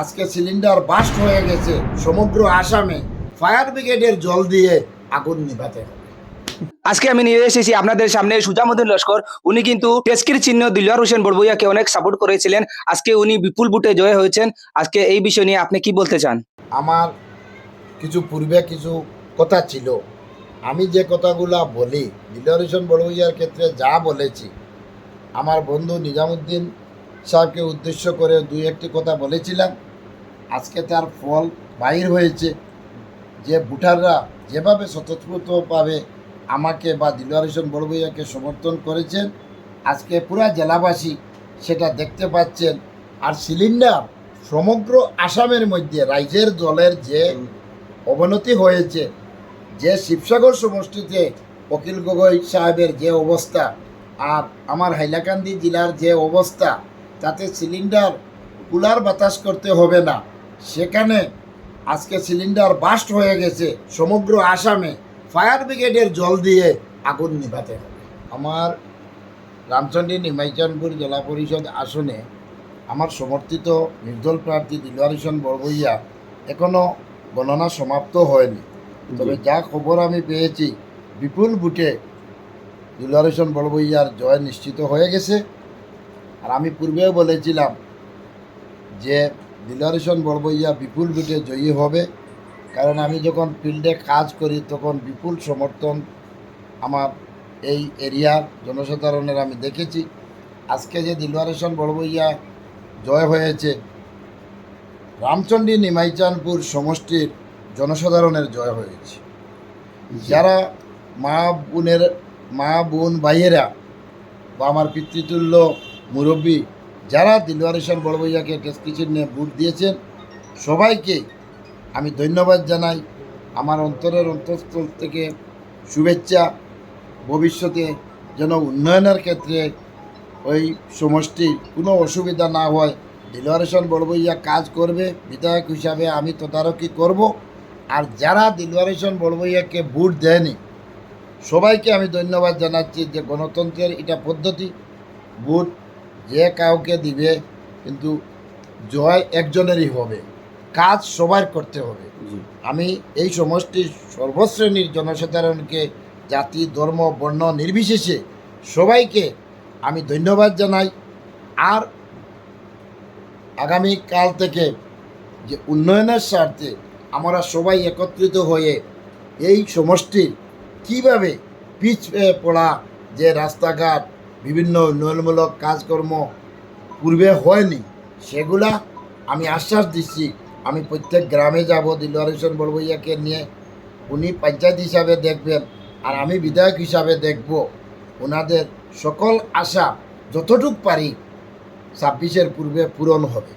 আজকে cylinder burst হয়ে গেছে সমগ্র আসামে ফায়ার ব্রিগেডের জল দিয়ে আগুন নিভাতে হবে। আজকে আমি নিয়ে এসেছি আপনাদের সামনে সুজামুদ্দিন লস্কর। উনি কিন্তু টেস্কির চিহ্ন দিলওয়ার হোসেন বড়বইয়াকে অনেক সাপোর্ট করেছিলেন। আজকে উনি বিপুল বুটে জয় হয়েছেন। আজকে এই বিষয় নিয়ে আপনি কি বলতে চান? আমার কিছু পূর্বে কিছু কথা ছিল। আমি যে কথাগুলা বলি দিলহরিশন বড়ভূইয়ার ক্ষেত্রে যা বলেছি আমার বন্ধু নিজামুদ্দিন সাহেবকে উদ্দেশ্য করে দুই একটি কথা বলেছিলাম। আজকে তার ফল বাহির হয়েছে। যে ভোটাররা যেভাবে স্বতঃস্ফূর্তভাবে আমাকে বা দিলওয়ার হোসেন বড়ভূইয়াকে সমর্থন করেছেন, আজকে পুরা জেলাবাসী সেটা দেখতে পাচ্ছেন। আর সিলিন্ডার সমগ্র আসামের মধ্যে, রাজ্যের দলের যে অবনতি হয়েছে, যে শিবসাগর সমষ্টিতে অখিল গগৈ সাহেবের যে অবস্থা, আর আমার হাইলাকান্দি জেলার যে অবস্থা তাতে সিলিন্ডার কুলার বাতাস করতে হবে না। সেখানে আজকে সিলিন্ডার বাস্ট হয়ে গেছে সমগ্র আসামে। ফায়ার ব্রিগেডের জল দিয়ে আগুন নিভাতে হবে। আমার রামচন্ডী নিমাইচানপুর জেলা পরিষদ আসনে আমার সমর্থিত নির্দল প্রার্থী দিলওয়ার হোসেন বড়বইয়া এখনও গণনা সমাপ্ত হয়নি। তবে যা খবর আমি পেয়েছি বিপুল বুটে দিলওয়ার হোসেন বড়বইয়ার জয় নিশ্চিত হয়ে গেছে। আর আমি পূর্বেও বলেছিলাম যে দিলওয়ার হোসেন বড়বইয়া বিপুল বুটে জয়ী হবে। কারণ আমি যখন ফিল্ডে কাজ করি, তখন বিপুল সমর্থন আমার এই এরিয়ার জনসাধারণের আমি দেখেছি। আজকে যে দিলওয়ার হোসেন বড়বইয়া জয় হয়েছে, রামচন্ডী নিমাইচানপুর সমষ্টির জনসাধারণের জয় হয়েছে। যারা মা বোনের, মা বোন ভাইয়েরা বা আমার পিতৃতুল্য মুরব্বী, যারা দিলওয়ার হোসেন বড়বইয়াকে টেস্কি চিহ্নে ভোট দিয়েছেন, সবাইকে আমি ধন্যবাদ জানাই। আমার অন্তরের অন্তঃস্থল থেকে শুভেচ্ছা, ভবিষ্যতে যেন উন্নয়নের ক্ষেত্রে ওই সমষ্টির কোনো অসুবিধা না হয়। দিলওয়ার হোসেন বড়বইয়া কাজ করবে, বিধায়ক হিসাবে আমি তদারকি করব। আর যারা দিলওয়ার হোসেন বড়বইয়াকে ভোট দেয়নি, সবাইকে আমি ধন্যবাদ জানাচ্ছি যে গণতন্ত্রের এটা পদ্ধতি, ভোট যে কাউকে দিবে কিন্তু জয় একজনেরই হবে। কাজ সবার করতে হবে। আমি এই সমষ্টির সর্বশ্রেণীর জনসাধারণকে জাতি ধর্ম বর্ণ নির্বিশেষে সবাইকে আমি ধন্যবাদ জানাই। আর আগামী কাল থেকে যে উন্নয়নের স্বার্থে আমরা সবাই একত্রিত হয়ে এই সমষ্টির কীভাবে পিছ পড়া যে রাস্তাঘাট বিভিন্ন উন্নয়নমূলক কাজকর্ম পূর্বে হয়নি, সেগুলা আমি আশ্বাস দিচ্ছি আমি প্রত্যেক গ্রামে যাব, দিলওয়ার হোসেন বড়বইয়াকে নিয়ে। উনি পঞ্চায়েত হিসাবে দেখবেন, আর আমি বিধায়ক হিসাবে দেখব। ওনাদের সকল আশা যতটুক পারি ছাব্বিশের পূর্বে পূরণ হবে।